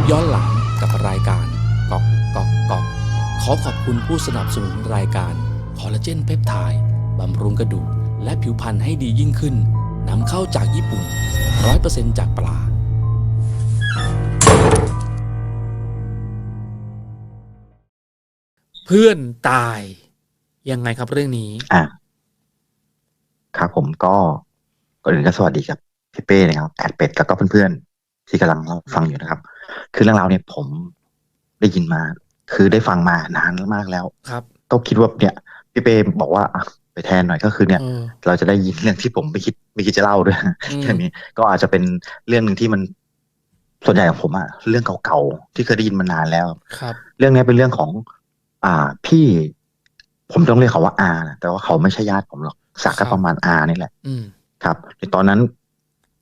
ปย้อนหลังกับรายการกอกกอกกอกขอขอบคุณผู้สนับสนุนรายการคอลลาเจนเพปไทด์บำรุงกระดูกและผิวพรรณให้ดียิ่งขึ้นนำเข้าจากญี่ปุ่น 100%จากปลาเพื่อนตายยังไงครับเรื่องนี้ อะครับผมก็ก่อนอื่นก็สวัสดีครับพี่เป้นะครับแอดเป็ดแล้วก็เพื่อนๆที่กำลังฟังอยู่นะครับ คือเรื่องราวเนี่ยผมได้ยินมา คือได้ฟังมานานมากแล้วครับก็คิดว่าเนี่ยพี่เป้บอกว่าอะไปแทนหน่อยก็คือเนี่ยเออเราจะได้ยินเรื่องที่ผมไม่คิดไม่คิดจะเล่าด้วยอืมเรื่องนี้ก็อาจจะเป็นเรื่องหนึ่งที่มันส่วนใหญ่ของผมอะเรื่องเก่าๆที่เคยได้ยินมานานแล้วครับ เรื่องนี้เป็นเรื่องของ อ่าพี่ ผมต้องเรียกเขาว่าอานะแต่ว่าเขาไม่ใช่ญาติผมหรอกสักครัก็บประมาณอานี่แหละอืมครับในตอนนั้น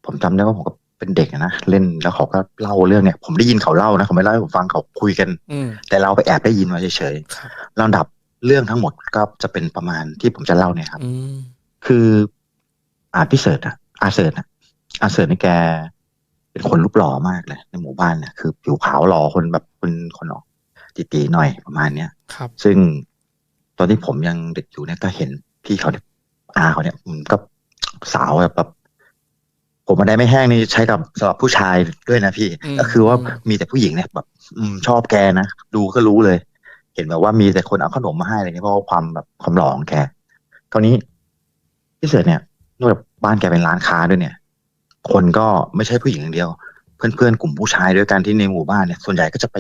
ผมจำได้ว่าผมก็ เป็นเด็กอะนะเล่นแล้วเขาก็เล่าเรื่องเนี่ย ผมได้ยินเขาเล่านะเขาไม่เล่าให้ผมฟังเขาคุยกันอืมแต่เราไปแอบได้ยินมาเฉยครับๆลำดับเรื่องทั้งหมดก็จะเป็นประมาณที่ผมจะเล่าเนี่ยครับอืมคืออาพี่เสิร์ตอะอาเสิร์ตอะอาเสิร์ตนี่แกเป็นคนรูปหล่อมากเลย ในหมู่บ้านเนี่ยคือผิวขาวหล่อคนแบบคนคนออกตีๆหน่อยประมาณเนี้ยครับ ซึ่งตอนที่ผมยังเด็กอยู่เนี่ยก็เห็นพี่เขาเนี่ยอาเขาเนี่ยมันก็สาวแบบแบบ ผมมาได้ไม่แห้งนี่ใช้กับสำหรับผู้ชายด้วยนะพี่อืมก็คือว่าอืมมีแต่ผู้หญิงเนี่ยแบบ อืมชอบแกนะดูก็รู้เลย เห็นแบบว่ามีแต่คนเอาขนมมาให้อะไรเงี้ยเพราะว่าความแบบความหล่อของแกคราวนี้พี่เสือเนี่ยนอกจากบ้านแกเป็นร้านค้าด้วยเนี่ย คนก็ไม่ใช่ผู้หญิงอย่างเดียว เพื่อนๆกลุ่มผู้ชายด้วยกันที่ในหมู่บ้านเนี่ย ส่วนใหญ่ก็จะไป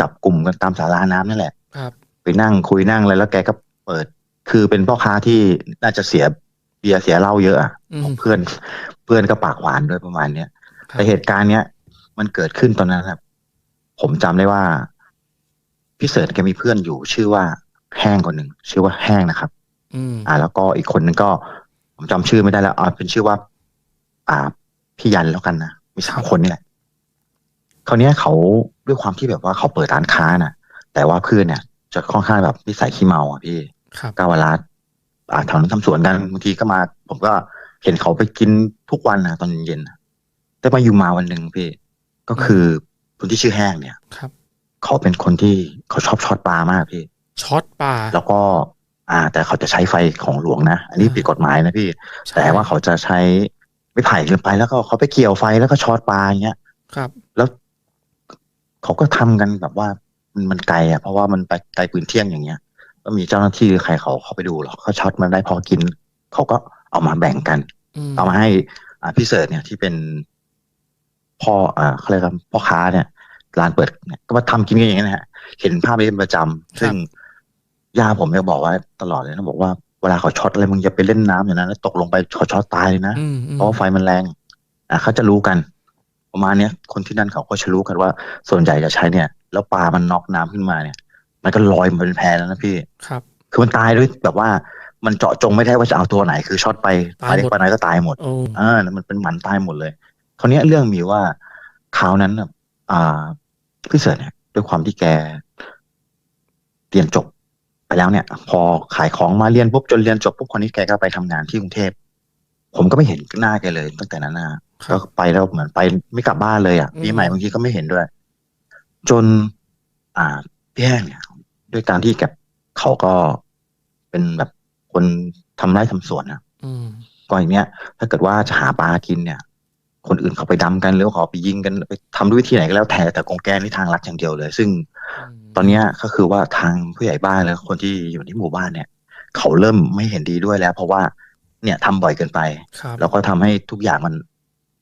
จับกลุ่มกันตามสาราน้ำนั่นแหละครับ ไปนั่งคุยนั่งอะไรแล้วแกก็เปิด คือเป็นพ่อค้าที่น่าจะเสีย เบียร์เสียเหล้าเยอะอะอืมเพื่อนเพื่อนก็ปากหวานด้วยประมาณเนี้ยครับแต่เหตุการณ์เนี้ยมันเกิดขึ้นตอนนั้นครับ ผมจำได้ว่าพี่เสิร์ตแกมีเพื่อนอยู่ ชื่อว่าแห้งคนหนึ่งชื่อว่าแห้งนะครับ อืมอ่า แล้วก็อีกคนนึงก็ ผมจำชื่อไม่ได้แล้วอ่าเป็นชื่อว่า อ่าพี่ยันแล้วกันนะมีสามคนนี่แหละคราวเนี้ยเขาด้วยความที่แบบว่าเขาเปิดร้านค้าน่ะ แต่ว่าเพื่อนเนี่ย จะค่อนข้างแบบนิสัยขี้เมาอะพี่ครับก็เวลา อ่าแถวนั้นทำสวนกันบางทีก็มา ผมก็เห็นเขาไปกินทุกวันนะตอนเย็นๆน่ะแต่มาอยู่มาวันหนึ่งพี่ ก็คือคนที่ชื่อแห้งเนี่ยครับ เขาเป็นคนที่เขาชอบช็อตปลามากพี่ช็อตปลาแล้วก็ อ่า แต่เขาจะใช้ไฟของหลวงนะอันนี้อ่าผิดกฎหมายนะพี่ใช่แต่ว่าเขาจะใช้ไม่ไผ่เกินไปแล้วก็เขาไปเกี่ยวไฟแล้วก็ช็อตปลาอย่างเงี้ยครับ แล้ว เขาก็ทำกันแบบว่ามันมันไกลอะเพราะว่ามันไปไกลปืนเที่ยงอย่างเงี้ย ก็มีเจ้าหน้าที่หรือใครเขาเขาไปดูหรอกเขาช็อตมันได้พอกิน เขาก็เอามาแบ่งกันอืมเอามาให้อ่าพี่เสิร์ชเนี่ยที่เป็นพ่ออ่าเขาเรียกว่าพ่อค้าเนี่ยร้านเปิดเนี่ยก็มาทำกินกันอย่างนี้ยนะฮะ เห็นภาพนี้เป็นประจำซึ่งย่าผมจะบอกว่าตลอดเลยนะบอกว่าเวลาเขาช็อตอะไรมึงอย่าไปเล่นน้ำอย่างนั้นแล้วตกลงไปเขาช็อตตายเลยนะอืมอืมเพราะว่าไฟมันแรงอะเขาจะรู้กัน ประมาณเนี้ยคนที่นั่นเขาก็จะรู้กันว่า ส่วนใหญ่จะใช้เนี่ย แล้วปลามันน็อกน้ำขึ้นมาเนี่ย มันก็ลอยมาเป็นแพแล้วนะพี่ ครับ คือมันตายด้วยแบบว่ามันเจาะจงไม่ได้ว่าจะเอาตัวไหน คือช็อตไปตายปลาเล็กหมดปลาน้อยก็ตายหมดโอ้อ่ามันเป็นหมันตายหมดเลยคราวเนี้ยเรื่องมีว่าคราวนั้นน่ะอ่าพี่เสิร์ชเนี่ยด้วยความที่แกเรียนจบไปแล้วเนี่ย พอขายของมาเรียนปุ๊บจนเรียนจบปุ๊บคนนี้แกก็ไปทำงานที่กรุงเทพผมก็ไม่เห็นหน้าแกเลย ตั้งแต่นั้นนะคก็รับไปแล้วเหมือนไปไม่กลับบ้านเลยอะอืมปีใหม่บางทีก็ไม่เห็นด้วย จน อ่าพี่แห้งเนี่ย ด้วยการที่แกเขาก็เป็นแบบคนทำไร่ทำสวนนะอืมก็อย่างเนี้ย ถ้าเกิดว่าจะหาปลากินเนี่ย คนอื่นเขาไปดำกันหรือว่าเขาไปยิงกันไปทำด้วยวิธีไหนก็แล้วแต่แต่กงแกนี่ทางลัดอย่างเดียวเลย ซึ่งตอนเนี้ยก็คือว่าทางผู้ใหญ่บ้านและคนที่อยู่ในหมู่บ้านเนี่ย เขาเริ่มไม่เห็นดีด้วยแล้ว เพราะว่าเนี่ยทำบ่อยเกินไปครับแล้วก็ทำให้ทุกอย่างมัน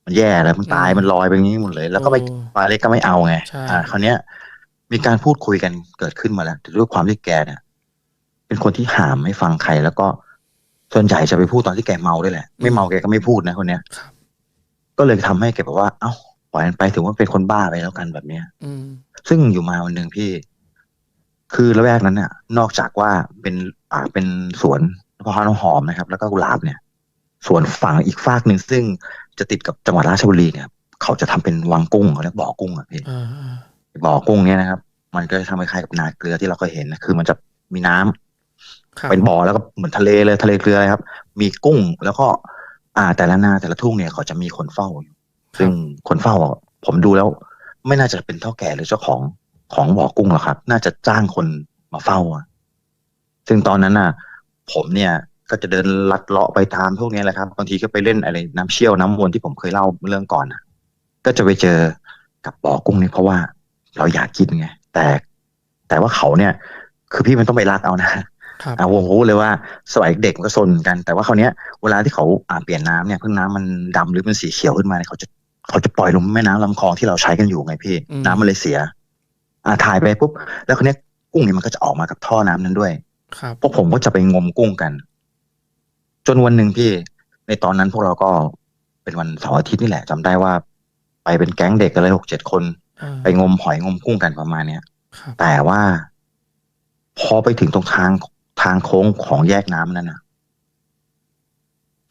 มันแย่แล้วมันตายอืมมันลอยไปอย่างนี้หมดเลย แล้วก็ไปโอ้ปลาเล็กก็ไม่เอาไงใช่อ่าคราวเนี้ย มีการพูดคุยกันเกิดขึ้นมาแล้วแต่ด้วยความที่แกเนี่ย เป็นคนที่หามไม่ฟังใคร แล้วก็ส่วนใหญ่จะไปพูดตอนที่แกเมาด้วยแหละ ไม่เมาแกก็ไม่พูดนะคนเนี้ยครับก็เลยทำให้แกแบบว่า เอ้าปล่อยมันไปถือว่าเป็นคนบ้าไปแล้วกันแบบเนี้ย อืซึ่งอยู่มาวันหนึ่งพี่ คือระแวกนั้นเนี่ยนอกจากว่าเป็นอ่าเป็นสวนมะพร้าวน้ำหอมนะครับ แล้วก็กุหลาบเนี่ยสวนฝั่งอีกฝากหนึ่งซึ่งจะติดกับจังหวัดราชบุรีเนี่ย เขาจะทำเป็นวังกุ้งเขาเรียกบ่อกุ้งอะพี่ บ่อกุ้งเนี่ยนะครับ มันก็จะทำคล้ายๆกับนาเกลือที่เราเคยเห็นนะคือมันจะมีน้ำครับเป็นบ่อแล้วก็เหมือนทะเลเลยทะเลเกลือเลยครับ มีกุ้งแล้วก็ อ่า แต่ละนาแต่ละทุ่งเนี่ยเขาจะมีคนเฝ้าอยู่ซึ่งคนเฝ้าอะผมดูแล้ว ไม่น่าจะเป็นเท่าแก่หรือเจ้าของของบ่อกุ้งหรอกครับ น่าจะจ้างคนมาเฝ้าอะซึ่งตอนนั้นน่ะ ผมเนี่ยก็จะเดินลัดเลาะไปตามพวกนี้แหละครับบางทีก็ไปเล่นอะไรน้ำเชี่ยวน้ำวนที่ผมเคยเล่าเรื่องก่อนนะก็จะไปเจอกับบ่อกุ้งนี่เพราะว่า เราอยากกินไงแต่แต่ว่าเขาเนี่ย คือพี่มันต้องไปรัดเอานะครับอะผมรู้เลยว่าสมัยเด็กมันก็ซนเหมือนกัน แต่ว่าคราวเนี้ยเวลาที่เขาอ่าเปลี่ยนน้ำเนี่ยเพิ่งน้ำมันดำหรือมันสีเขียวขึ้นมาเนี่ยเขาจะเขาจะปล่อยลงแม่น้ำลำคลองที่เราใช้กันอยู่ไงพี่อืมน้ำมันเลยเสีย อ่าถ่ายไปปุ๊บแล้วคราวเนี้ยกุ้งเนี่ยมันก็จะออกมากับท่อน้ำนั้นด้วยครับพวกผมก็จะไปงมกุ้งกัน จนวันหนึ่งพี่ ในตอนนั้นพวกเราก็เป็นวันเสาร์อาทิตย์นี่แหละจำได้ว่า ไปเป็นแก๊งเด็กกันเลยหกเจ็ดคนเออ ไปงมหอยงมกุ้งกันประมาณเนี้ยครับแต่ว่าพอไปถึงตรงทางทางโค้งของแยกน้ำนั่นนะ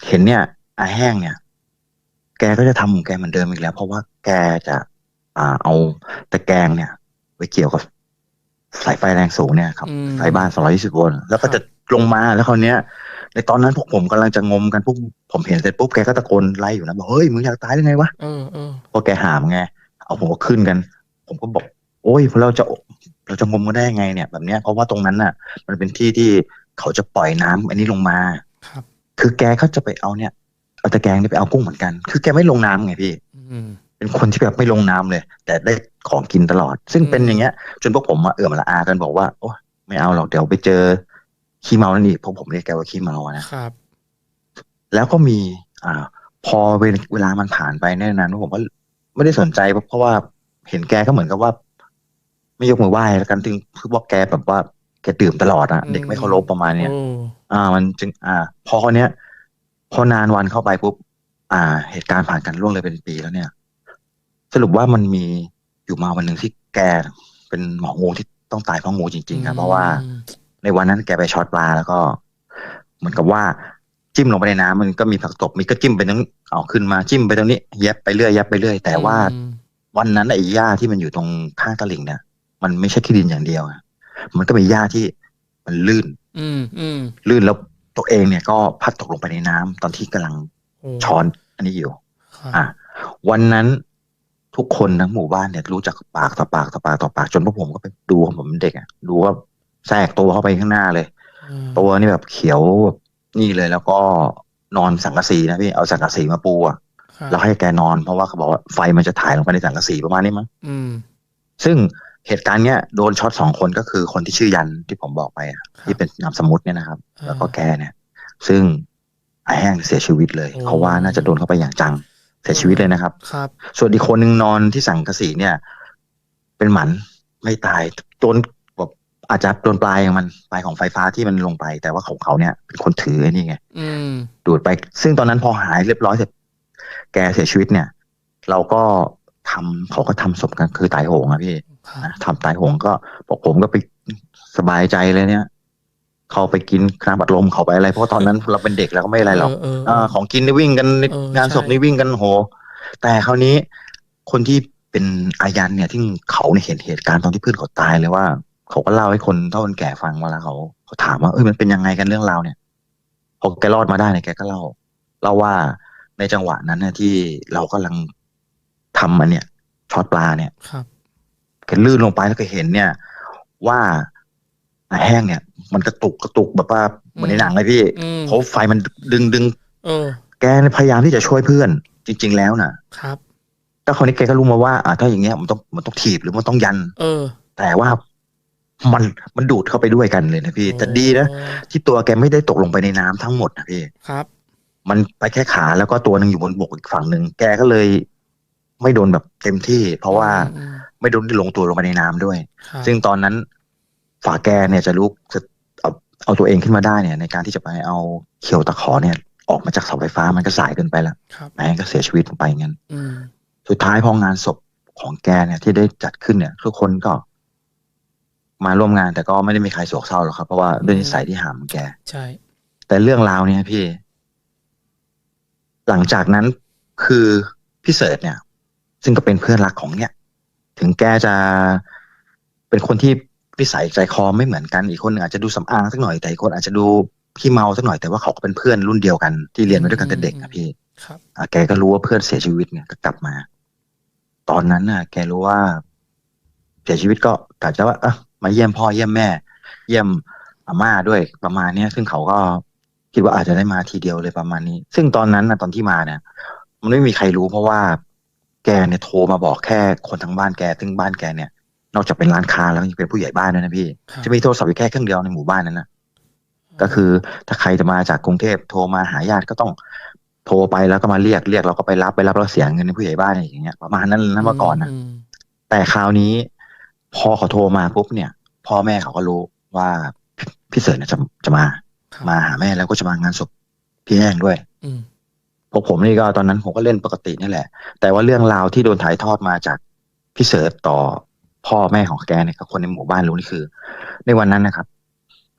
เห็นเนี่ยอาแห้งเนี่ย แกก็จะทำของแกเหมือนเดิมอีกแล้ว เพราะว่าแกจะ อ่า เอาตะแกรงเนี่ยไว้เกี่ยวกับสายไฟแรงสูงเนี่ยครับอืมไฟบ้าน220โวลต์แล้วก็ครับจะลงมาแล้วคราวเนี้ย ในตอนนั้นพวกผมกำลังจะงมกันพวกผมเห็นเสร็จปุ๊บแกก็ตะโกนไล่อยู่นะบอกเฮ้ยมึงอยากตายหรือไงวะเออเออพอแกหามไง เอาผมก็ขึ้นกัน ผมก็บอก โอ้ยเราจะเราจะงมกันได้ยังไงเนี่ยแบบเนี้ยเพราะว่าตรงนั้นน่ะ มันเป็นที่ที่เขาจะปล่อยน้ำอันนี้ลงมาครับ คือแกเขาจะไปเอาเนี่ยเอาตะแกรงนี่ไปเอากุ้งเหมือนกัน คือแกไม่ลงน้ำไงพี่อืมเป็นคนที่แบบไม่ลงน้ำเลย แต่ได้ของกินตลอด ซึ่งเป็นอืมอย่างเงี้ย จนพวกผมมาเอื่อมละอากันบอกว่าโอ้ไม่เอาหรอกเดี๋ยวไปเจอขี้เมานั่นอีกเพราะผมเรียกแกว่าขี้เมาอะนะครับ แล้วก็มี อ่า พอเวลเวลามันผ่านไปแน่นานผมก็ ไม่ได้สนใจเพราะว่าเห็นแกก็เหมือนกับว่า ไม่ยกมือไหว้แล้วกันถึงคือว่าแกแบบว่าแกดื่มตลอดอะอืมเด็กไม่เคารพประมาณเนี้ยโอ้อ่า มันจึง อ่า พอคนเนี้ยพอนานวันเข้าไปปุ๊บอ่า เหตุการณ์ผ่านกันล่วงเลยเป็นปีแล้วเนี่ย สรุปว่ามันมีอยู่มาวันหนึ่งที่แกเป็นหมองูที่ต้องตายเพราะงูจริง ๆ ครับ เพราะว่าอืมในวันนั้นแกไปช็อตปลาแล้วก็ เหมือนกับว่า จิ้มลงไปในน้ำมันก็มีผักตบมีก็จิ้มไปตรงนี้เอาขึ้นมาจิ้มไปตรงนี้แยบไปเรื่อยแยบไปเรื่อยแต่ว่าอืมวันนั้นไอ้หญ้าที่มันอยู่ตรงข้างตลิ่งเนี่ยมันไม่ใช่ขี้ดินอย่างเดียวอะมันก็มีหญ้าที่มันลื่น อืมอืมลื่นแล้วตัวเองเนี่ยก็พัดตกลงไปในน้ำตอนที่กำลังโอ้ช้อนอันนี้อยู่ครับอะวันนั้นทุกคนทั้งหมู่บ้านเนี่ยรู้จักปากต่อปากต่อปากต่อปากจนพวกผมก็ไปดูผมเป็นเด็กอะดูว่าแทรกตัวเข้าไปข้างหน้าเลยอืมตัวนี่แบบเขียวแบบ นี่เลยแล้วก็นอนสังกะสีนะพี่เอาสังกะสีมาปูอะครับแล้วให้แกนอนเพราะว่าเขาบอกว่าไฟมันจะถ่ายลงไปในสังกะสีประมาณนี้มั้งอืมซึ่งเหตุการณ์เนี้ยโดนช็อตสองคนก็คือคนที่ชื่อยันที่ผมบอกไปอะครับที่เป็นนามสมมติเนี่ยนะครับอ่าแล้วก็แกเนี่ย ซึ่งไอแห้งเสียชีวิตเลยโอ้เขาว่าน่าจะโดนเข้าไปอย่างจังเสียชีวิตเลยนะครับ ครับ ส่วนอีกคนหนึ่งนอนที่สังกะสีเนี่ย เป็นหมันไม่ตายโดนแบบ อาจจะโดนปลายของมันปลายของไฟฟ้าที่มันลงไป แต่ว่าของเขาเนี่ยเป็นคนถือไอ้นี่ไงอืมดูดไป ซึ่งตอนนั้นพอหายเรียบร้อยเสร็จแกเสียชีวิตเนี่ย เราก็ทำเขาก็ทำศพกันคือตายโหงอะพี่ครับนะทำตายโหงก็บอกผมก็ไปสบายใจเลยเนี่ยเขาไปกินน้ำบัดลมเขาไปอะไร เพราะว่าตอนนั้นเราเป็นเด็กแล้วก็ไม่อะไรหรอกเออเออ่าอของกินนี่วิ่งกันในเอองานศพใช่นี่วิ่งกันโห แต่คราวนี้คนที่เป็นอายันเนี่ยที่เขาเนี่ยเห็นเหตุการณ์ตอนที่เพื่อนเขาตายเลยว่า เขาก็เล่าให้คนเท่าคนแก่ฟังเวลาเขาเขาถามว่าเอ้ยมันเป็นยังไงกันเรื่องราวเนี่ยพอแกรอดมาได้เนี่ยแกก็เล่าเล่าว่าในจังหวะนั้นเนี่ยที่เรากำลังทำมันเนี่ยช็อตปลาเนี่ยครับแกลื่นลงไปแล้วก็เห็นเนี่ย ว่าอาแห้งเนี่ย มันกระตุกกระตุกแบบว่าเหมือนในหนังเลยพี่อืมเพราะไฟมันดึงดึงเออแกเนี่ยพยายามที่จะช่วยเพื่อน จริง ๆ แล้วน่ะ ครับแต่คราวนี้แกก็รู้มาว่าอ่าถ้าอย่างเงี้ยมันต้องมันต้องถีบหรือมันต้องยัน เออ แต่ว่า มันมันดูดเข้าไปด้วยกันเลยนะพี่ แต่ดีนะโอ้ที่ตัวแกไม่ได้ตกลงไปในน้ำทั้งหมดนะพี่ครับ มันไปแค่ขาแล้วก็ตัวหนึ่งอยู่บนบกอีกฝั่งหนึ่งแกก็เลย ไม่โดนแบบเต็มที่ เพราะว่าอืมไม่โดนลงตัวลงไปในน้ำด้วยครับซึ่งตอนนั้นฝาแกเนี่ยจะลุกจะเอาเอาตัวเองขึ้นมาได้เนี่ย ในการที่จะไปเอาเขียวตะขอเนี่ย ออกมาจากเสาไฟฟ้ามันก็สายเกินไปแล้วครับแม่งก็เสียชีวิตลงไปงั้นอืมสุดท้ายพองานศพของแกเนี่ยที่ได้จัดขึ้นเนี่ย ทุกคนก็ มาร่วมงานแต่ก็ไม่ได้มีใครโศกเศร้าหรอกครับ เพราะว่าด้วยนิสัยที่หามของแก ใช่ แต่เรื่องราวเนี่ยพี่ หลังจากนั้นคือพี่เสิร์ชเนี่ย ซึ่งก็เป็นเพื่อนรักของเนี่ย ถึงแกจะเป็นคนที่นิสัยใจคอไม่เหมือนกันอีกคนหนึ่งอาจจะดูสำอางสักหน่อยแต่อีกคนอาจจะดูพี่เมาสักหน่อยแต่ว่าเขาก็เป็นเพื่อนรุ่นเดียวกันที่เรียนมาด้วยกันแต่เด็กนะพี่ครับอะแกก็รู้ว่าเพื่อนเสียชีวิตเนี่ยก็กลับมา ตอนนั้นน่ะ แกรู้ว่า เสียชีวิตก็กะจะว่าเอะ มาเยี่ยมพ่อเยี่ยมแม่ เยี่ยมอาม่าด้วยประมาณเนี้ย ซึ่งเขาก็คิดว่าอาจจะได้มาทีเดียวเลยประมาณนี้ ซึ่งตอนนั้นนะตอนที่มาเนี่ย มันไม่มีใครรู้เพราะว่าแกเนี่ยโทรมาบอกแค่คนทั้งบ้านแกซึ่งบ้านแกเนี่ย นอกจากเป็นร้านค้าแล้วยังเป็นผู้ใหญ่บ้านด้วยนะพี่ครับจะมีโทรศัพท์อยู่แค่เครื่องเดียวในหมู่บ้านนั้นนะก็คือถ้าใครจะมาจากกรุงเทพโทรมาหาญาติก็ต้องโทรไปแล้วก็มาเรียกเรียกเราก็ไปรับไปรับแล้วเสียเงินในผู้ใหญ่บ้านอย่างเงี้ยประมาณนั้นนะเมื่อก่อนนะมแต่คราวนี้ พอเขาโทรมาปุ๊บเนี่ย พ่อแม่เขาก็รู้ว่าพี่พี่เสิร์ชเนี่ยจะจะมาครับมาหาแม่แล้วก็จะมางานศพพี่แห้งด้วยอืมพวกผมนี่ก็ตอนนั้นผมก็เล่นปกตินี่แหละ แต่ว่าเรื่องราวที่โดนถ่ายทอดมาจากพี่เสิร์ชต่อพ่อแม่ของแกเนี่ยกับคนในหมู่บ้านรู้นี่คือ ในวันนั้นนะครับ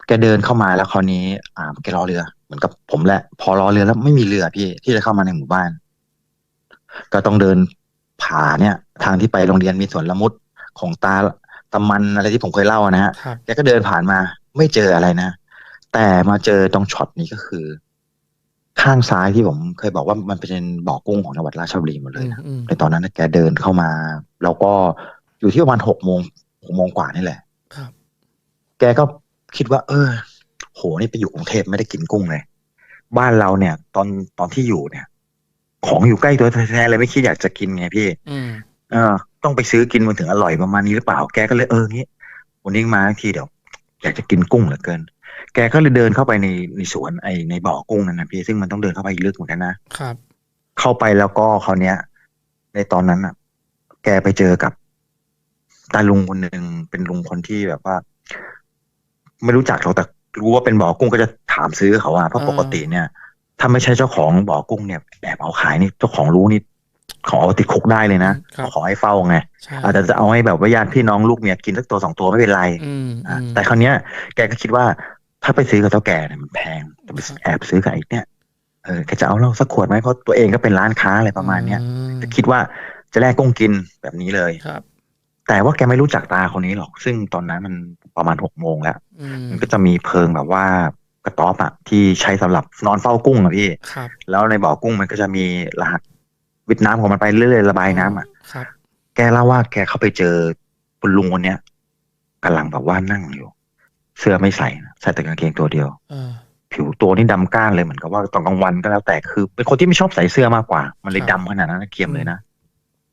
แกเดินเข้ามาแล้วคราวนี้ อ่าแกรอเรือ เหมือนกับผมแหละ พอรอเรือแล้วไม่มีเรือพี่ที่จะเข้ามาในหมู่บ้าน ก็ต้องเดินผ่าเนี่ย ทางที่ไปโรงเรียนมีสวนละมุดของตา ตะมันอะไรที่ผมเคยเล่านะฮะครับแกก็เดินผ่านมา ไม่เจออะไรนะ แต่มาเจอตรงช็อตนี้ก็คือ ข้างซ้ายที่ผมเคยบอกว่ามันเป็นบ่อกุ้งของจังหวัดราชบุรีหมดเลยนะอืมในตอนนั้นนะแกเดินเข้ามา แล้วก็อยู่ที่ประมาณหกโมงหกโมงกว่านี่แหละครับแกก็คิดว่า เออ โหนี่ไปอยู่กรุงเทพไม่ได้กินกุ้งเลยบ้านเราเนี่ย ตอนตอนที่อยู่เนี่ย ของอยู่ใกล้ตัวแท้ๆเลยไม่คิดอยากจะกินไงพี่อืมเออ ต้องไปซื้อกินมันถึงอร่อยประมาณนี้หรือเปล่า แกก็เลยเอองี้วันนี้มาทีเดี๋ยวอยากจะกินกุ้งเหลือเกิน แกก็เลยเดินเข้าไปในในสวนไอในบ่อกุ้งนั่นนะพี่ซึ่งมันต้องเดินเข้าไปลึกเหมือนกันนะครับ เข้าไปแล้วก็คราวเนี้ย ในตอนนั้นอะ แกไปเจอกับตาลุงคนหนึ่งเป็นลุงคนที่แบบว่า ไม่รู้จักเราแต่รู้ว่าเป็นบ่อกุ้งก็จะถามซื้อเขาอะเพราะอ่าปกติเนี่ยถ้าไม่ใช่เจ้าของบ่อกุ้งเนี่ยแอบเอาขายนี่เจ้าของรู้นี่ ขอเอาติดคุกได้เลยนะครับขอให้เฝ้าไงใช่อาจจะจะเอาให้แบบว่าญาติพี่น้องลูกเมียกินสักตัวสองตัวไม่เป็นไรอืมอะอืมแต่คราวเนี้ยแกก็คิดว่าถ้าไปซื้อกับเจ้าแก่เนี่ยมันแพงแต่ไปครับแอบซื้อกับไอ้เนี่ยเออแกจะเอาเหล้าสักขวดไหมเพราะตัวเองก็เป็นร้านค้าอะไรประมาณเนี้ยอืมแต่คิดว่าจะแลกกุ้งกินแบบนี้เลยครับ แต่ว่าแกไม่รู้จักตาคนนี้หรอก ซึ่งตอนนั้นมันประมาณหกโมงแล้วอืมมันก็จะมีเพิงแบบว่ากระต๊อบอะที่ใช้สำหรับนอนเฝ้ากุ้งอะพี่ครับแล้วในบ่อกุ้งมันก็จะมีรหัส วิทน้ำของมันไปเรื่อยๆระบายน้ำอะครับ แกเล่าว่าแกเข้าไปเจอคุณลุงคนเนี้ยกำลังแบบว่านั่งอยู่ เสื้อไม่ใส่นะใส่แต่กางเกงตัวเดียว เออ ผิวตัวนี่ดำก้านเลยเหมือนกับว่าตอนกลางวันก็แล้วแต่คือ เป็นคนที่ไม่ชอบใส่เสื้อมากกว่า มันเลยครับ ดำขนาดนั้นนะเกียมเลยนะ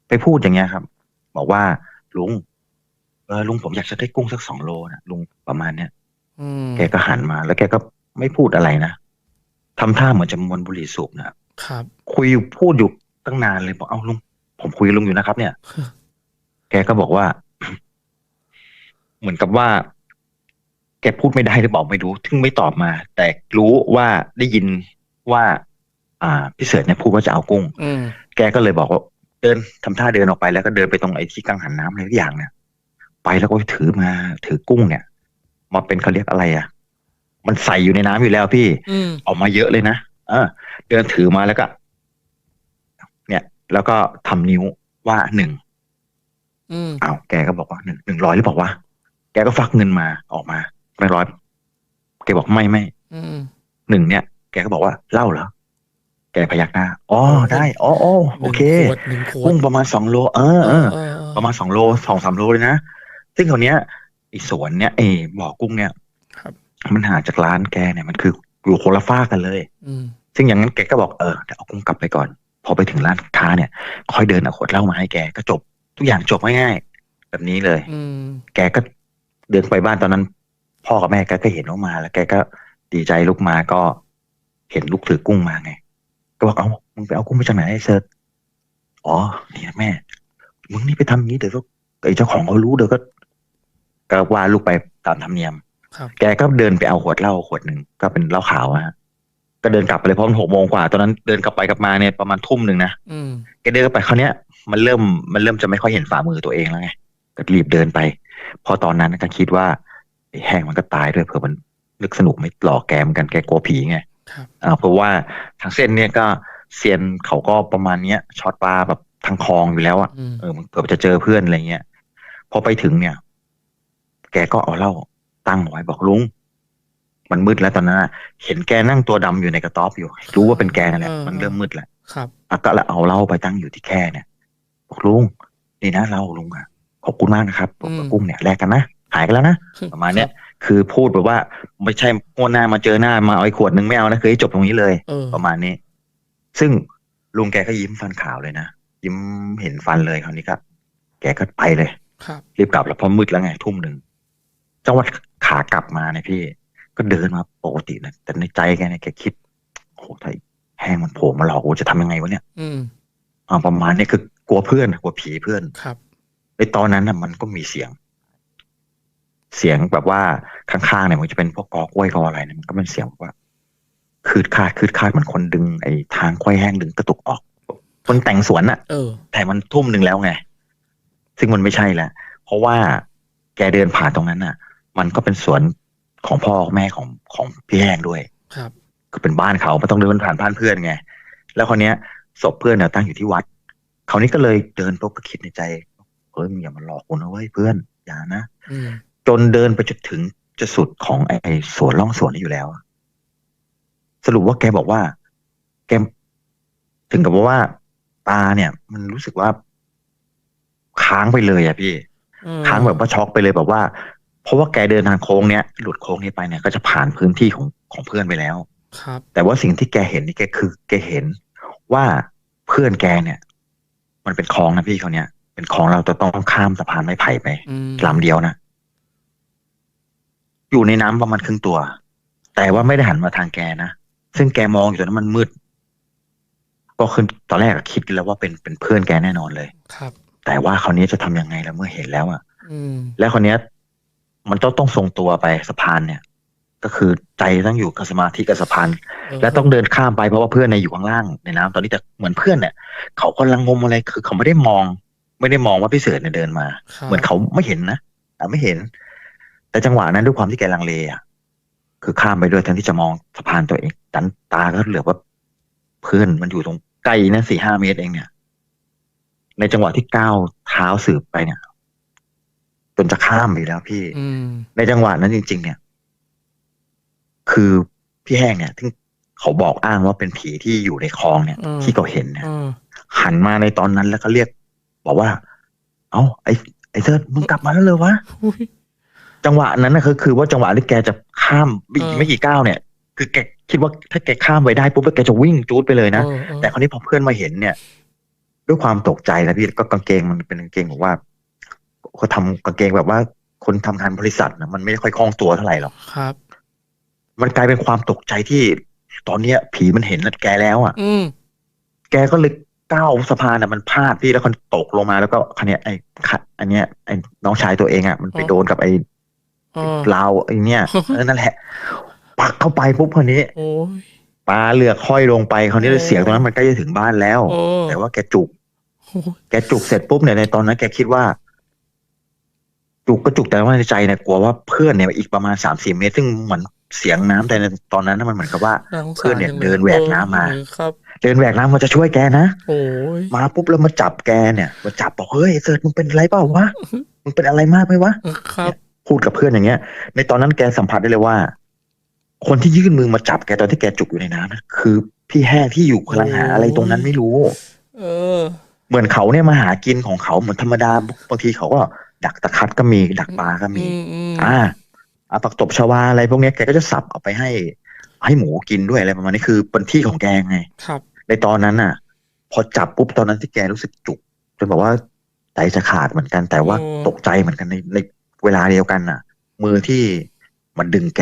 ไปพูดอย่างเงี้ยครับ บอกว่าลุงเออลุงผมอยากจะได้กุ้งสักสองโลนะลุงประมาณเนี้ย อืมแกก็หันมาแล้วแกก็ไม่พูดอะไรนะทำท่าเหมือนจะมวนบุหรี่สูบนะ ครับครับคุยอยู่พูดอยู่ ตั้งนานเลยบอกเอ้าลุงผมคุยกับลุงอยู่นะครับ เนี่ย แกก็บอกว่า เหมือนกับว่า แกพูดไม่ได้หรือเปล่าไม่รู้ถึงไม่ตอบมา แต่รู้ว่าได้ยินว่า อ่าพี่เสิร์ชเนี่ยพูดว่าจะเอากุ้งอืมแกก็เลยบอกว่า เดินทำท่าเดินออกไปแล้วก็เดินไปตรงไอ้ที่กังหันน้ำอะไรทุกอย่างเนี่ยไปแล้วก็ถือมา ถือกุ้งเนี่ยมาเป็นเขาเรียกอะไรอะ มันใส่อยู่ในน้ำอยู่แล้วพี่อืมออกมาเยอะเลยนะเออ เดินถือมาแล้วก็เนี่ย แล้วก็ทำนิ้วว่าหนึ่งอืมอ้าวแกก็บอกว่าหนึ่งหนึ่งร้อยหรือบอกว่า แกก็ฟักเงินมาออกมาแบงค์ร้อยแกบอกไม่ไม่อืมหนึ่งเนี่ย แกก็บอกว่าเหล้าเหรอแกพยักหน้า อ๋อ ได้ อ๋ออ๋อโอเคหนึ่งขวดหนึ่งขวดกุ้งประมาณสองโลเออเออเออเออ ประมาณสองโลสองสามโลเลยนะ ซึ่งคนเนี้ยไอีสวนเนี่ยไอ้บ่อกุ้งเนี่ยครับมันห่างจากร้านแกเนี่ยมันคืออยู่คนละฝ้ากกันเลยอืมซึ่งอย่างนั้นแกก็บอกเออเดี๋ยวเอากุ้งกลับไปก่อน พอไปถึงร้านค้าเนี่ย ค่อยเดินเอาขวดเหล้ามาให้แกก็จบ ทุกอย่างจบง่ายๆแบบนี้เลยอืมแกก็เดินไปบ้านตอนนั้น พ่อกับแม่แกก็เห็นว่ามา แล้วแกก็ดีใจลุกมาก็เห็นลูกถือกุ้งมาไง ก็บอกเอามึงไปเอากุ้งมาจากไหนไอ้เซิร์ชอ๋อนี่นะแม่มึงนี่ไปทำอย่างนี้เดี๋ยวก็ไอ้เจ้าของเขารู้เดี๋ยวก็ก็ว่าลูกไปตามธรรมเนียมครับแกก็เดินไปเอาขวดเหล้าขวดหนึ่งก็เป็นเหล้าขาวอะฮะ ก็เดินกลับไปเลยเพราะมันหกโมงกว่า ตอนนั้นเดินกลับไปกลับมาเนี่ยประมาณทุ่มหนึ่งนะอืมแกเดินไปคราวเนี้ยมันเริ่มมันเริ่มจะไม่ค่อยเห็นฝ่ามือตัวเองแล้วไงก็รีบเดินไป พอตอนนั้นก็คิดว่าไอ้แห้งมันก็ตายด้วยเผื่อมันนึกสนุกไม่หลอกแกเหมอนกันแกกลัวผีไงครับอ่าเพราะว่าทางเส้นเนี่ยก็เซียนเขาก็ประมาณเนี้ยช็อตปลาแบบทางคลองอยู่แล้วอะอืมเออมันเผื่อจะเจอเพื่อนอะไรเงี้ยพอไปถึงเนี่ย แกก็เอาเหล้าตั้งไว้บอกลุง มันมืดแล้วตอนนั้นอะเห็นแกนั่งตัวดำอยู่ในกระต๊อบอยู่ รู้ว่าเป็นแกนั่นแหละมันเริ่มมืดแล้วครับอะก็แล้วเอาเหล้าไปตั้งอยู่ที่แค่เนี่ยบอกลุงนี่นะเราลุงอะขอบคุณมากนะครับผมกับอืมกุ้งเนี่ยแลกกันนะหายกันแล้วนะประมาณเนี้ยคือพูดแบบว่าไม่ใช่งวดหน้ามาเจอหน้ามาเอาไอ้ขวดนึงไม่เอานะคือให้จบตรงนี้เลยเออประมาณนี้ ซึ่งลุงแกก็ยิ้มฟันขาวเลยนะยิ้มเห็นฟันเลยคราวนี้ก็แกก็ไปเลยครับรีบกลับแล้วเพราะมืดแล้วไงทุ่มหนึ่งจังหวะขากลับมาเนี่ยพี่ ก็เดินมาปกตินะแต่ในใจแกเนี่ยแกคิดโอ้โหถ้าไอ้แห้งมันโผล่มาหลอกกูจะทำยังไงวะเนี่ย อืมอ่าประมาณเนี้คือกลัวเพื่อนกลัวผีเพื่อนครับในตอนนั้นน่ะ มันก็มีเสียง เสียงแบบว่าข้างๆเนี่ยมันจะเป็นพวกกอกล้วยกออะไรเนี่ยมันก็เป็นเสียงแบบว่าคืดคาดคืดคาดมันคนดึงไอ้ทางควายแห้งดึงกระตุกออกคนแต่งสวนน่ะเออ แต่มันทุ่มหนึ่งแล้วไง ซึ่งมันไม่ใช่แล้วเพราะว่าแกเดินผ่านตรงนั้นน่ะ มันก็เป็นสวน ของพ่อแม่ของของพี่แห้งด้วย ครับ ก็เป็นบ้านเขาไม่ต้องเดินผ่านบ้านเพื่อนไง แล้วคนเนี้ยศพเพื่อนเนี่ยตั้งอยู่ที่วัดเขาวนี้ก็เลยเดินปุ๊บก็คิดในใจเฮ้ยมึงอย่ามาหลอกกูนะเว้ยเพื่อนอย่านะอืมจนเดินไปจนถึงจะสุดของไอ้ไอ้สวนล่องสวนนี้อยู่แล้วอะสรุปว่าแกบอกว่า แกถึงกับว่า ตาเนี่ย มันรู้สึกว่า ค้างไปเลยอะพี่เออค้างแบบว่าช็อกไปเลยแบบว่า เพราะว่าแกเดินทางโค้งเนี้ยหลุดโค้งนี้ไปเนี่ยก็จะผ่านพื้นที่ของของเพื่อนไปแล้ว ครับ แต่ว่าสิ่งที่แกเห็นนี่แกคือ แกเห็นว่าเพื่อนแกเนี่ย มันเป็นคลองนะพี่เขาเนี่ยเป็นคลองเราจะต้องข้ามสะพานไม้ไผ่ไปอืม ลำเดียวนะอยู่ในน้ำประมาณครึ่งตัว แต่ว่าไม่ได้หันมาทางแกนะซึ่งแกมองอยู่ตอนนั้นมันมืด ก็คือตอนแรกอะคิดแล้วว่าเป็นเป็นเพื่อนแกแน่นอนเลย ครับ แต่ว่าคราวนี้จะทำยังไงแล้วเมื่อเห็นแล้วอะ อืม แล้วคราวเนี้ย มันต้องต้องทรงตัวไปสะพานเนี่ย ก็คือใจต้องอยู่กับสมาธิกับสะพาน และต้องเดินข้ามไปเพราะว่าเพื่อนเนี่ยอยู่ข้างล่างในน้ำตอนนี้แต่เหมือนเพื่อนเนี่ย เขากำลังงมอะไรคือเขาไม่ได้มอง ไม่ได้มองว่าพี่เสือเนี่ยเดินมาครับเหมือนเขาไม่เห็นนะอะไม่เห็น แต่จังหวะนั้นด้วยความที่แกลังเลอะคือข้ามไปด้วยแทนที่จะมองสะพานตัวเองดันตาก็เหลือว่าเพื่อนมันอยู่ตรงใกล้นะสี่ห้าเมตรเองเนี่ย ในจังหวะที่ก้าวเท้าสืบไปเนี่ย จนจะข้ามไปแล้วพี่อืมในจังหวะนั้นจริง ๆ เนี่ย คือพี่แห้งเนี่ยที่เขาบอกอ้างว่าเป็นผีที่อยู่ในคลองเนี่ยอืมที่เขาเห็นเนี่ยเออหันมาในตอนนั้นแล้วก็เรียก บอกว่า เอ้าไอ้ไอ้เซิร์ชมึงกลับมาแล้วเลยวะอุ้ยจังหวะนั้นนะคือคือว่าจังหวะที่แกจะข้ามไม่เออไม่กี่ก้าวเนี่ย คือแกคิดว่าถ้าแกข้ามไปได้ปุ๊บแล้วแกจะวิ่งจูดไปเลยนะเออเออแต่คราวนี้พอเพื่อนมาเห็นเนี่ย ด้วยความตกใจนะพี่ก็กางเกงมันเป็นกางเกงแบบว่า เขาทำกางเกงแบบว่าคนทำงานบริษัทนะมันไม่ค่อยคล่องตัวเท่าไหร่หรอกครับ มันกลายเป็นความตกใจที่ ตอนเนี้ย ผีมันเห็นแกแล้วอะ อืมแกก็เลยก้าวสะพานอะมันพลาดพี่แล้วคนตกลงมาแล้วก็คันเนี้ยไอ้ขัดอันเนี้ยไอ้น้องชายตัวเองอะมันไปอ๋อโดนกับไอ้เออราวไอ้เนี่ยเออนั่นแหละ ปักเข้าไปปุ๊บคนนี้โอ้ยปลาเลือกห้อยลงไปคราวนี้โอ้เสียงตรงนั้นมันใกล้จะถึงบ้านแล้วโอ้แต่ว่าแกจุกโอ้ยแกจุกเสร็จปุ๊บเนี่ยในตอนนั้นแกคิดว่า จุกก็จุกแต่ว่าในใจเนี่ยกลัวว่าเพื่อนเนี่ยอีกประมาณสามสี่เมตร ซึ่งเหมือนเสียงน้ำแต่ในตอนนั้นนะมันเหมือนกับว่าาสงสารเพื่อนเนี่ยจังลเดินแหวกน้ำมาเออครับเดินแหวกน้ำมาจะช่วยแกนะโอ้ยมาปุ๊บแล้วมาจับแกเนี่ยมาจับบอกเฮ้ยเสิร์ชมึงเป็นอะไรเปล่าวะมึงเป็นอะไรมากไหมวะครับ พูดกับเพื่อนอย่างเงี้ย ในตอนนั้นแกสัมผัสได้เลยว่า คนที่ยื่นมือมาจับแกตอนที่แกจุกอยู่ในน้ำนะคือพี่แห้งที่อยู่กำลังหาอะไรตรงนั้นไม่รู้ เออ เหมือนเขาเนี่ยมาหากินของเขาเหมือนธรรมดาบางทีเขาก็ ดักตะคัดก็มีดักปลาก็มีอืมอืมอ่าอาปักตบชวาอะไรพวกเนี้ยแกก็จะสับเอาไปให้ ให้หมูกินด้วยอะไรประมาณนี้คือเป็นที่ของแกไง ครับ ในตอนนั้นน่ะ พอจับปุ๊บตอนนั้นที่แกรู้สึกจุกจนบอกว่าใจจะขาดเหมือนกัน แต่ว่าโอ้ตกใจเหมือนกันในในเวลาเดียวกันน่ะ มือที่มันดึงแก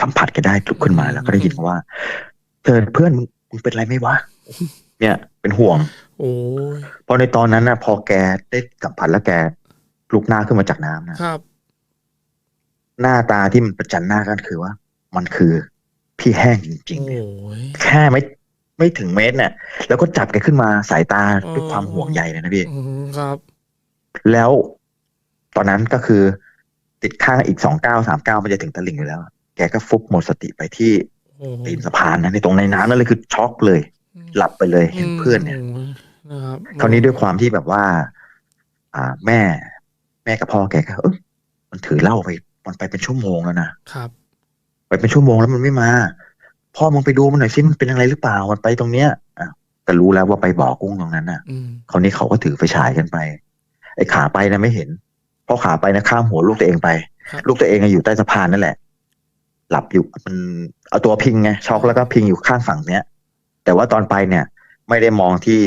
สัมผัสแกได้ลุกขึ้นมาแล้วก็ได้ยินว่าเธอเพื่อนมึงมึงเป็นไรไหมวะเนี่ย เป็นห่วง โอ้ยเพราะในตอนนั้นน่ะพอแกได้สัมผัสแล้วแก ลุกหน้าขึ้นมาจากน้ำนะครับ หน้าตาที่มันประจันหน้ากันคือว่า มันคือพี่แห้งจริงๆโอ้ยแค่ไม่ไม่ถึงเมตรเนี่ยแล้วก็จับแกขึ้นมาสายตาอ๋อด้วยความห่วงใยเลยนะพี่อืมครับ แล้วตอนนั้นก็คือ ติดข้างอีกสองเก้าสามเก้ามันจะถึงตะลิ่งอยู่แล้ว แกก็ฟุบหมดสติไปที่โอ้ยตีนสะพานนะในตรงในน้ำนั่นเลยคือช็อกเลย หลับไปเลยเห็นเพื่อนเนี่ยมนะครับคราวนี้ด้วยความที่แบบว่า อ่าแม่แม่กับพ่อแกก็เออมันถือเหล้าไป มันไปเป็นชั่วโมงแล้วนะครับ ไปเป็นชั่วโมงแล้วมันไม่มา พ่อมึงไปดูมันหน่อยสิมันเป็นอะไรหรือเปล่า มันไปตรงเนี้ยอะก็รู้แล้วว่าไปบ่อกุ้งตรงนั้นน่ะอืมคราวนี้เขาก็ถือไฟฉายกันไป ไอ้ขาไปนะไม่เห็นเพราะขาไปนะข้ามหัวลูกตัวเองไปครับลูกตัวเองอะอยู่ใต้สะพานนั่นแหละ หลับอยู่มันเอาตัวพิงไงช็อกแล้วก็พิงอยู่ข้างฝั่งเนี้ย แต่ว่าตอนไปเนี่ย ไม่ได้มองที่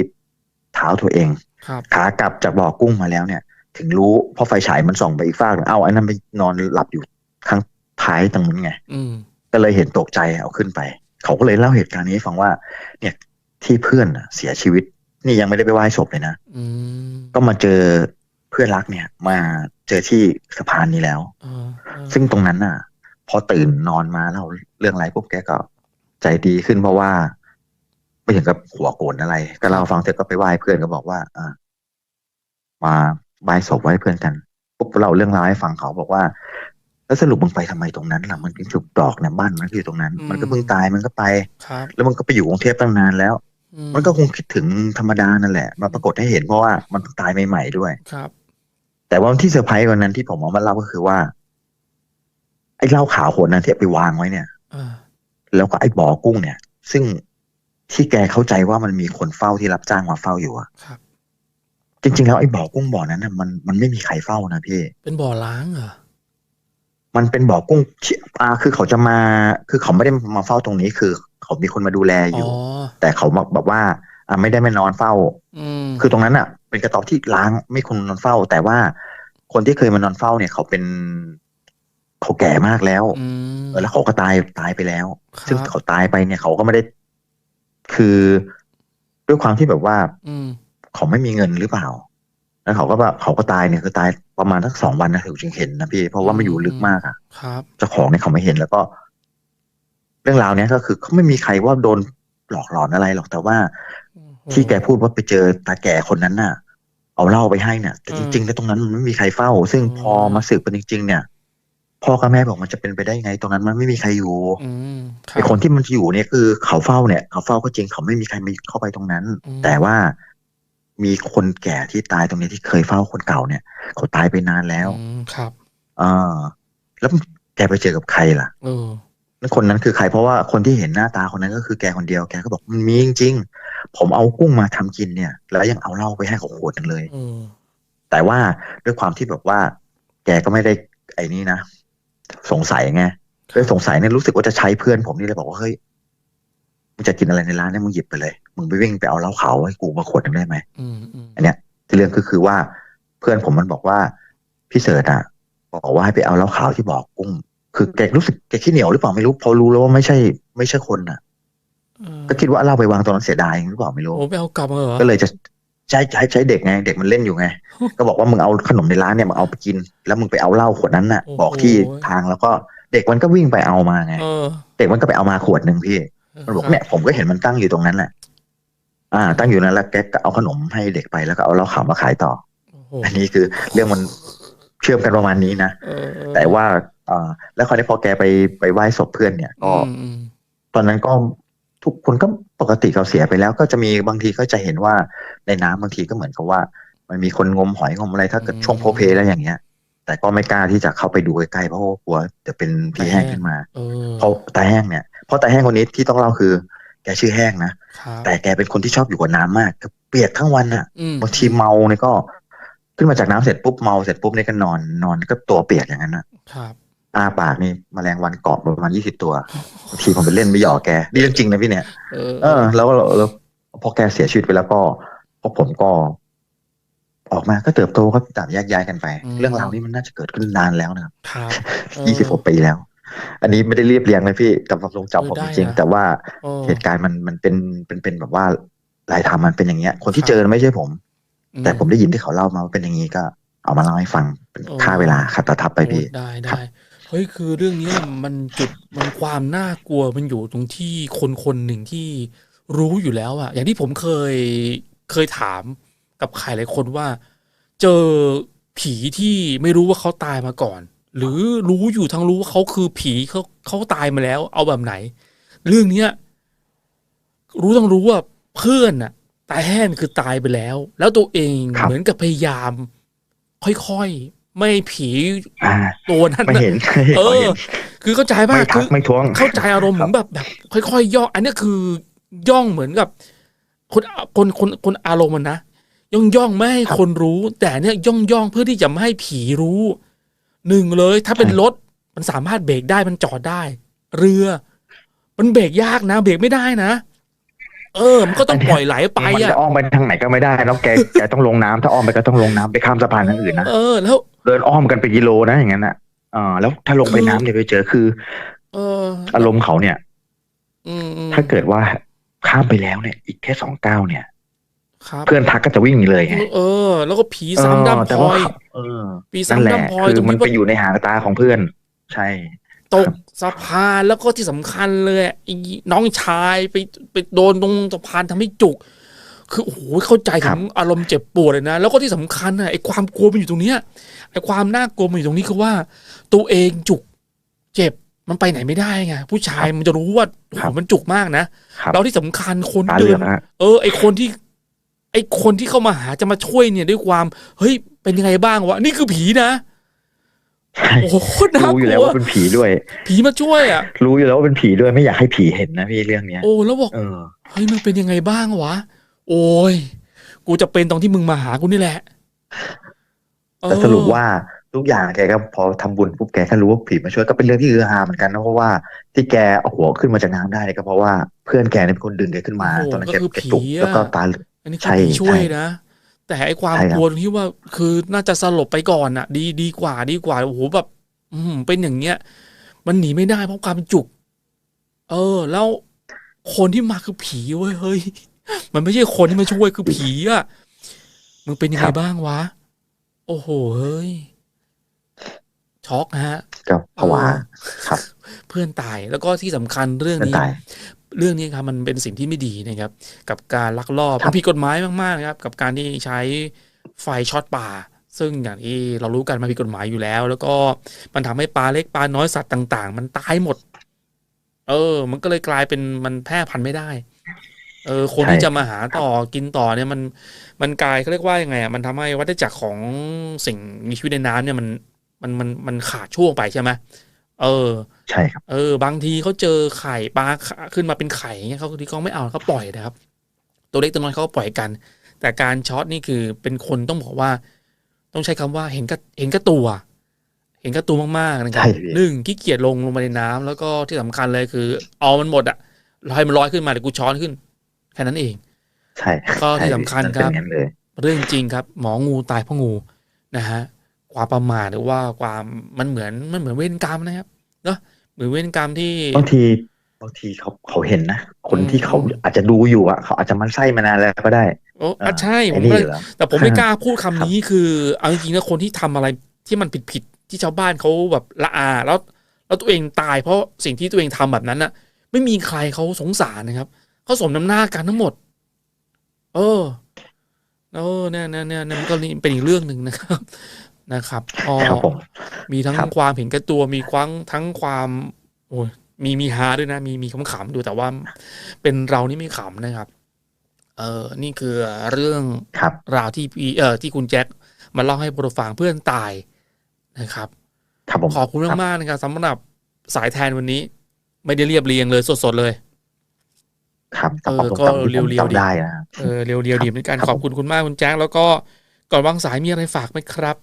เท้าตัวเองครับขากลับจากบ่อกุ้งมาแล้วเนี่ย ถึงรู้เพราะไฟฉายมันส่องไปอีกฟากหนึ่งเอาไอ้นั่นไปนอนหลับอยู่ข้างท้ายตรงนั้นไงอืมก็เลยเห็นตกใจเอาขึ้นไป เขาก็เลยเล่าเหตุการณ์นี้ให้ฟังว่า เนี่ยที่เพื่อนน่ะเสียชีวิต นี่ยังไม่ได้ไปไหว้ศพเลยนะอืมก็มาเจอเพื่อนรักเนี่ย มาเจอที่สะพานนี้แล้วอ่าอ่าซึ่งตรงนั้นน่ะ พอตื่นนอนมาเล่าเรื่องอะไรปุ๊บแกก็ใจดีขึ้นเพราะว่าไม่ถึงกับหัวโกรธอะไร ก็เล่าฟังเสร็จก็ไปไหว้เพื่อนก็บอกว่า อ่า มา ไหว้ศพไหว้เพื่อนกันปุ๊บเราเรื่องราวให้ฟังเขาบอกว่า แล้วสรุปมึงไปทำไมตรงนั้นล่ะมันเป็นจุดดอกเนี่ยบ้านมันก็อยู่ตรงนั้น มันก็เพิ่งตายมันก็ไปครับแล้วมันก็ไปอยู่กรุงเทพตั้งนานแล้วอืมันก็คงคิดถึงธรรมดานั่นแหละมาปรากฏให้เห็นเพราะว่ามันเพิ่งตายใหม่ๆด้วยครับ แต่ว่าที่เซอร์ไพรส์กว่านั้นที่ผมเอามาเล่าก็คือว่าไอ้เหล้าขาวขวดนั้นที่เอาไปวางไว้เนี่ยอ่าแล้วก็ไอ้บ่อกุ้งเนี่ย ซึ่งที่แกเข้าใจว่ามันมีคนเฝ้าที่รับจ้างมาเฝ้าอยู่อะครับ จริง ๆ แล้วไอ้บ่อกุ้งบ่อนั้นน่ะมันมันไม่มีใครเฝ้านะพี่ เป็นบ่อล้างเหรอ มันเป็นบ่อกุ้งที่อ่าคือเขาจะมา คือเขาไม่ได้มาเฝ้าตรงนี้ คือเขามีคนมาดูแลออ๋ยู่อแต่เขามาแบบว่าอ่าไม่ได้มานอนเฝ้า อืมคือตรงนั้นอะ เป็นกระต๊อบที่ล้างไม่คนนอนเฝ้า แต่ว่าคนที่เคยมานอนเฝ้าเนี่ย เขาเป็นเขาแก่มากแล้วอืมเออแล้วเขาก็ตายตายไปแล้วครับซึ่งเขาตายไปเนี่ยเขาก็ไม่ได้ คือด้วยความที่แบบว่า อืม เขาไม่มีเงินหรือเปล่า แล้วเขาก็แบบเขาก็ตายเนี่ยคือตายประมาณสักสองวันนะถึงจึงเห็นนะพี่ เพราะว่ามันอยู่ลึกมากอะครับเจ้าของเนี่ยเขาไม่เห็นแล้วก็ เรื่องราวเนี้ยก็คือเขาไม่มีใครว่าโดนหลอกหลอนอะไรหรอกแต่ว่า ที่แกพูดว่าไปเจอตาแก่คนนั้นน่ะ เอาเหล้าไปให้เนี่ยแต่จริงๆแล้วตรงนั้นมันไม่มีใครเฝ้า ซึ่งพอมาสืบกันจริง ๆ เนี่ยพ่อกับแม่บอกมันจะเป็นไปได้ไง ตรงนั้นมันไม่มีใครอยู่อืมรับไอคนที่มันจะอยู่เนี่ยคือเขาเฝ้าเนี่ย เขาเฝ้าก็จริงเขาไม่มีใครมาเข้าไปตรงนั้นอืมแต่ว่า มีคนแก่ที่ตายตรงนี้ที่เคยเฝ้าคนเก่าเนี่ย เขาตายไปนานแล้วอืมครับอ่าแล้วแกไปเจอกับใครล่ะเออแล้วคนนั้นคือใครเพราะว่าคนที่เห็นหน้าตาคนนั้นก็คือแกคนเดียวแกก็บอกมันมีจริงๆ ผมเอากุ้งมาทำกินเนี่ย แล้วยังเอาเหล้าไปให้เขาขวดหนึ่งเลยเออแต่ว่าด้วยความที่แบบว่า แกก็ไม่ได้ไอ้นี่นะสงสัยไงด้วยสงสัยเนี่ยรู้สึกว่าจะใช้เพื่อนผมนี่เลยบอกว่าเฮ้ยมึ งจะกินอะไรในร้านเนี่ยมึงหยิบไปเลย มึงไปวิ่งไปเอาเหล้าขาวให้กูมาขวดหนึ่งได้ไหมอืมอืมอันเนี้ยที่เรื่องก็คือว่าเพื่อนผมมันบอกว่าพี่เสิร์ตอะบอกว่าให้ไปเอาเหล้าขาวที่บอกกุ้ง คือแกรู้สึกแกขี้เหนียวหรือเปล่าไม่รู้พอรู้แล้วว่าไม่ใช่ ไม่ใช่คนอะเออก็คิดว่าเอาเหล้าไปวางตรงนั้นเสียดายหรือเปล่าไม่รู้โอ้ไปเอากลับมาเหรอก็เลยจะใช้ใช้ใช้เด็กไง เด็กมันเล่นอยู่ไง ก็บอกว่ามึงเอาขนมในร้านเนี่ยมึงเอาไปกิน แล้วมึงไปเอาเหล้าขวดนั้นน่ะ บอกที่ทางแล้วก็เด็กมันก็วิ่งไปเอามาไงเออเด็กมันก็ไปเอามาขวดหนึ่งพี่ มันบอกเนี่ยผมก็เห็นมันตั้งอยู่ตรงนั้นแหละอ่า ตั้งอยู่นั้นแล้วแกก็เอาขนมให้เด็กไปแล้วก็เอาเหล้าขาวมาขายต่อโอ้โหอันนี้คือเรื่องมันเชื่อมกันประมาณนี้นะเออเออแต่ว่าอ่าแล้วคราวนี้พอแกไปไปไหว้ศพเพื่อนเนี่ยก็อืมอืมตอนนั้นก็ทุกคนก็ปกติเขาเสียไปแล้ว ก็จะมีบางทีก็จะเห็นว่าในน้ำบางทีก็เหมือนกับว่า มันมีคนงมหอยงมอะไรถ้าเกิดช่วงโพลเพลแล้วอย่างเงี้ย แต่ก็ไม่กล้าที่จะเข้าไปดูใกล้ๆเพราะว่ากลัวจะเป็นผีแห้งขึ้นมาเออเพราะตาแห้งเนี่ยเพราะตาแห้งคนนี้ที่ต้องเล่าคือ แกชื่อแห้งนะครับแต่แกเป็นคนที่ชอบอยู่กับน้ำมากคือเปียกทั้งวันอะอืมบางทีเมาเนี่ยก็ขึ้นมาจากน้ำเสร็จปุ๊บเมาเสร็จปุ๊บเนี่ยก็นอนนอนก็ตัวเปียกอย่างนั้นนะครับอาปากนี่แมลงวันเกาะประมาณยี่สิบตัวบางทีผมไปเล่นไปหยอกแกนี่เรื่องจริงนะพี่เนี่ยเออเออแล้วแล้วแล้วพอแกเสียชีวิตไปแล้วก็พวกผมก็ ออกมาก็เติบโตก็ต่างแยกย้ายกันไป เรื่องราวนี้มันน่าจะเกิดขึ้นนานแล้วนะครับครับเออยี่สิบกว่าปีแล้ว อันนี้ไม่ได้เรียบเรียงเลยพี่กับความทรงจำผมเออได้จริงนะๆแต่ว่าเออเหตุการณ์มันมันเป็นเป็นเป็นแบบว่าลายทำมันเป็นอย่างเงี้ย คนที่เจอไม่ใช่ผม แต่ผมได้ยินที่เขาเล่ามาว่าเป็นอย่างนี้ก็เอามาเล่าให้ฟังเป็นค่าเวลาขัดตะทับไปพี่โอ้ได้ครัได้บเฮ้ยคือเรื่องเนี้ยมันจุดมันความน่ากลัวมันอยู่ตรงที่คนคนหนึ่งที่รู้อยู่แล้วอะอย่างที่ผมเคยเคยถาม กับใครหลายคนว่า เจอผีที่ไม่รู้ว่าเขาตายมาก่อน หรือรู้อยู่ทั้งรู้ว่าเขาคือผีเขาเขาตายมาแล้ว เอาแบบไหน เรื่องเนี้ยรู้ต้องรู้ว่าเพื่อนน่ะตายแห้งคือตายไปแล้ว แล้วตัวเองครับเหมือนกับพยายาม ค่อยๆไม่ให้ผีอ่าตัวนั้นไม่น่ะเห็นเอไม่อเห็นคือเข้าใจไม่มากทัคืกอไม่ทวงเข้าใจอารมณ์เหมือนแบบแบบ ค่อยๆย่องอันนี้คือย่องเหมือนกับ คนคนคนคนอารมณ์มันนะ ย่องย่องๆไม่ให้ครับคนรู้ แต่เนี่ยย่องย่องๆเพื่อที่จะไม่ให้ผีรู้หนึ่งเลย ถ้าเป็นใช่รถมันสามารถเบรกได้มันจอดได้ เรือ มันเบรกยากนะ เบรกไม่ได้นะเออ มันก็ต้องปล่อยไหลไปมันอะจะอ้อมไปทางไหนก็ไม่ได้แล้วแกแกต้องลงน้ำถ้าอ้อมไปก็ต้องลงน้ำไปข้ามสะพานทางอื่นนะเออแล้วเดินอ้อมกันไปกิโลนะอย่างนั้นอะเออแล้วถ้าลงไปน้ำเนี่ยไปเจอคือ เอออารมณ์เขาเนี่ยอืมอืมถ้าเกิดว่าข้ามไปแล้วเนี่ย อีกแค่สองก้าวเนี่ยครับ เพื่อนทักก็จะวิ่งหนีเลยไงเออ แล้วก็ผีซ้ำเออดำพแต่ลว่าอยเออปีนั่นแหซ้ำละดำพลอยคืตอรงมันที่ไปว่าอยู่ในหางตาของเพื่อน ใช่ตกสะพานแล้วก็ที่สำคัญเลยไอ้น้องชายไปไปโดนตรงสะพานทำให้จุก คือโอ้โหเข้าใจครัถึบงอารมณ์เจ็บปวดเลยนะ แล้วก็ที่สำคัญน่ะไอ้ความกลัวมันอยู่ตรงเนี้ยไอ้ความน่ากลัวมันอยู่ตรงนี้คือว่า ตัวเองจุก เจ็บมันไปไหนไม่ได้ไงผู้ชายมันจะรู้ว่าโอ้โหมันจุกมากนะครับแล้วที่สำคัญคนตาเดิเหลือนกฮะเออ ไอคนที่ ไอคนที่เข้ามาหาจะมาช่วยเนี่ยด้วยความ เฮ้ย เป็นยังไงบ้างวะ นี่คือผีนะใช่โอ้โหน่ารู้กอยู่แล้วลัวว่าเป็นผีด้วย ผีมาช่วยอะ รู้อยู่แล้วว่าเป็นผีด้วยไม่อยากให้ผีเห็นนะพี่เรื่องเนี้ย โอ้แล้วบอกเออเฮ้ยมันเป็นยังไงบ้างวะ โอ้ย กูจะเป็นตรงที่มึงมาหากูนี่แหละ แต่สรุปว่าทุกอย่างแกก็พอทำบุญปุ๊บแกก็รู้ว่าผีมาช่วยก็เป็นเรื่องที่ฮือฮาเหมือนกันนะเพราะว่าที่แกเอาหัวขึ้นมาจากน้ำได้เนี่ยก็เพราะว่าเพื่อนแกเนี่ยเป็นคนดึงแกขึ้นมาโอ้โหตอนนั้นก็แกคือแกจุกผีอะแล้วก็ตาเหลื อกอันนี้ใช่คือผีช่วยใช่นะ แต่ไอ้ความใช่ครับกลัวตรงที่ว่าคือน่าจะสลบไปก่อนอะ ดีดีกว่าดีกว่าโอ้โหแบบอืมเป็นอย่างเงี้ย มันหนีไม่ได้เพราะความจุก เออ แล้วคนที่มาคือผีเว้ยเฮ้ย มันไม่ใช่คนที่มาช่วยคือผีอะมึงเป็นยังไงบ้างวะ โอ้โหเฮ้ยช็อกฮะก็ผวาเออครับ เพื่อนตายแล้วก็ที่สำคัญเรื่องเพื่อนนี้ตาย เรื่องนี้ครับมันเป็นสิ่งที่ไม่ดีนะครับ กับการลักลอบครับมันผิดกฎหมายมากๆนะครับ กับการที่ใช้ไฟช็อตป่า ซึ่งอย่างที่เรารู้กันมันผิดกฎหมายอยู่แล้ว แล้วก็มันทำให้ปลาเล็กปลาน้อยสัตว์ต่าง ๆ มันตายหมด เออ มันก็เลยกลายเป็นมันแพร่พันธุ์ไม่ได้ เออ คนใช่ที่จะมาหาต่อกินต่อเนี่ยมันมันกลายเขาเรียกว่ายังไงอะมันทำให้วัฏจักรของสิ่งมีชีวิตในน้ำเนี่ยมันมันมันมันขาดช่วงไปใช่ไหม เออ ใช่ครับ เออ บางทีเขาเจอไข่ปลาขึ้นมาเป็นไข่เงี้ยเขาที่เขาไม่เอาเขาปล่อยนะครับ ตัวเล็กตัวน้อยเขาก็ปล่อยกัน แต่การช็อตนี่คือเป็นคนต้องบอกว่า ต้องใช้คำว่าเห็นกับเห็นกับตัว เห็นกับตัวมากๆนะครับใช่พี่หนึ่งขี้เกียจลงลงมาในน้ำแล้วก็ที่สำคัญเลยคือ เอามันหมดอะลอยมันลอยขึ้นมาเดี๋ยวกูช้อนขึ้นแค่นั้นเอง ใช่ก็ที่สำคัญมันคเป็นรับอย่างนั้นเลยเรื่องจริงครับ หมองูตายเพราะงูนะฮะ ความประมาทหรือว่าความมันเหมือนมันเหมือนเวรกรรมนะครับเนาะเหมือนเวรกรรมที่บางทีบางทีเขาเขาเห็นนะ คนที่เขาอาจจะดูอยู่อะเขาอาจจะมันไส้มานานแล้วก็ได้โอ้อะใช่ผไอ้มนี่ก็อยู่แล้วแต่ผมไม่ฮะกล้าพูดคำนี้คือเอาจริงๆนะคนที่ทำอะไรที่มันผิดผิดๆที่ชาวบ้านเขาแบบละอาแล้วแล้วตัวเองตายเพราะสิ่งที่ตัวเองทำแบบนั้นน่ะ ไม่มีใครเขาสงสารนะครับเขาสมน้ำหน้ากันทั้งหมด เออเออเนี่ยเนี่ยเนี่ยเนี่ยมันก็นี่เป็นอีกเรื่องหนึ่งนะครับ นะครับอ๋อครับผมมีทั้งครับความเห็นแก่ตัวมีควังทั้งความโอ้ยมีมีฮาด้วยนะ มีมีขำๆดูแต่ว่าเป็นเรานี่ไม่ขำนะครับ เออนี่คือเรื่องครับราวที่พี่เอ่อที่คุณแจ็คมาเล่าให้โปรฟังเพื่อนตายนะครับครับผมขอบคุณครับมากๆนะครับสำหรับสายแทนวันนี้ ไม่ได้เรียบเรียงเลยสดๆเลย ครับแต่เอความอทรงก็จำที่ผมเรียวๆดิจำได้นะเออเรียวๆดีเหมือนกันครับขอบคุณคุณมากคุณแจ็คแล้วก็ก่อนวางสายมีอะไรฝากไหมครับ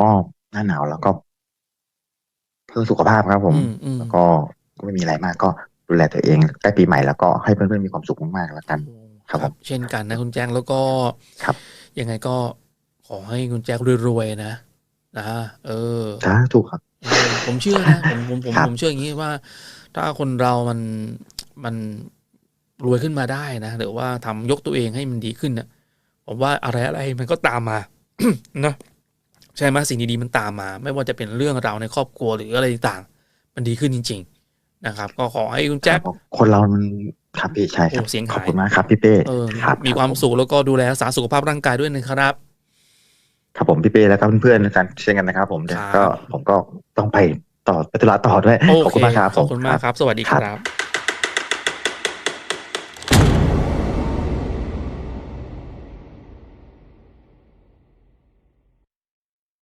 ก็หน้าหนาวแล้วก็ เพื่อสุขภาพครับผมอืมอืมแล้วก็ก็ไม่มีอะไรมากก็ดูแลตัวเองใกล้ปีใหม่แล้วก็ให้เพื่อนๆมีความสุขมากๆแล้วกัน ครับผมเช่นกันนะคุณแจ็คแล้วก็ครับ ยังไงก็ขอให้คุณแจ็ครวยๆนะนะเออจ้าถูกครับ เออผมเชื่อนะผมผมผมครับ ผมเชื่ออย่างนี้ว่า ถ้าคนเรามันมันรวยขึ้นมาได้นะหรือว่าทำยกตัวเองให้มันดีขึ้นนะผมว่าอะไรอะไรมันก็ตามมา นะ ใช่ไหมสิ่งดีๆมันตามมา ไม่ว่าจะเป็นเรื่องราวในครอบครัวหรืออะไรต่างๆมันดีขึ้นจริง ๆ นะครับ ก็ขอให้คุณแจ็คคนเรามันครับพี่ใช่ครับโอ้เสียงหายขอบคุณมากครับพี่เป้เออครับมีความสุขแล้วก็ดูแลรักษาสุขภาพร่างกายด้วยนะครับ ครับผมพี่เป้แล้วก็เพื่อนๆกันเช่นกันนะครับ ผมเดี๋ยวครับก็ผมก็ต้องไปต่อไปธุระต่อด้วยโอขอบเคคุณมากครับขอบคุณมากครับ สวัสดีคครับรับ